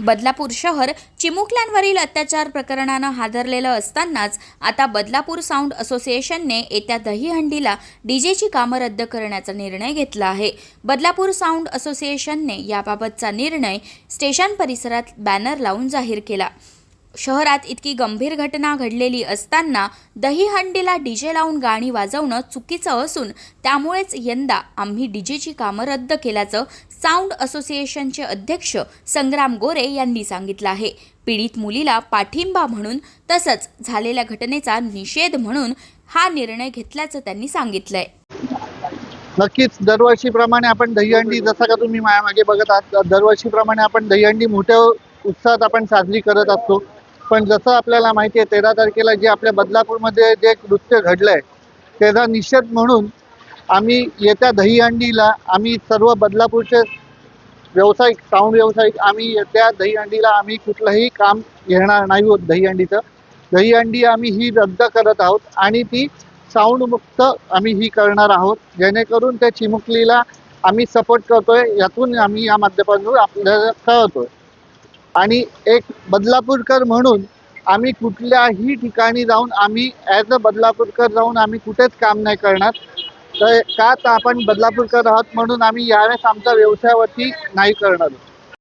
बदलापूर शहर चिमुकल्यांवरील अत्याचार प्रकरणानं हादरलेलं असतानाच आता बदलापूर साऊंड असोसिएशनने येत्या दहीहंडीला डीजेची कामं रद्द करण्याचा निर्णय घेतला आहे. बदलापूर साऊंड असोसिएशनने याबाबतचा निर्णय स्टेशन परिसरात बॅनर लावून जाहीर केला. शहरात इतकी गंभीर घटना घडलेली असताना दहीहंडीला डीजे लावून गाणी वाजवणं चुकीचं असून त्यामुळेच यंदा आम्ही डीजेची कामं रद्द केल्याचं साऊंड असोसिएशनचे अध्यक्ष संग्राम गोरे यांनी सांगितलं आहे. पीडित मुलीला पाठिंबा म्हणून तसंच झालेल्या घटनेचा निषेध म्हणून हा निर्णय घेतल्याचं त्यांनी सांगितलंय. नक्कीच दरवर्षीप्रमाणे आपण दहीहंडी जसं का तुम्ही माझ्या मागे बघत आहात दरवर्षीप्रमाणे आपण दहीहंडी मोठ्या उत्साहात आपण साजरी करत असतो. पण जसं आपल्याला माहिती आहे तेरा तारखेला जे आपल्या बदलापूरमध्ये जे कृत्य घडलं आहे त्याचा निषेध म्हणून आम्ही येत्या दहीहंडीला आम्ही सर्व बदलापूरचे व्यावसायिक साऊंड व्यावसायिक आम्ही येत्या दहीहंडीला आम्ही कुठलंही काम घेणार नाही होत दहीहंडीचं दहीहंडी आम्ही ही रद्द करत आहोत आणि ती साऊंडमुक्त आम्ही ही करणार आहोत. जेणेकरून त्या चिमुकलीला आम्ही सपोर्ट करतोय यातून आम्ही या माध्यमातून आपल्याला कळवतोय आणि एक बदलापूरकर म्हणून आम्ही कुठल्याही ठिकाणी जाऊन आम्ही ॲज अ बदलापूरकर जाऊन आम्ही कुठेच काम नाही करणार. तर का तर आपण बदलापूरकर आहोत म्हणून आम्ही यावेळेस आमच्या व्यवसायावरती नाही करणार.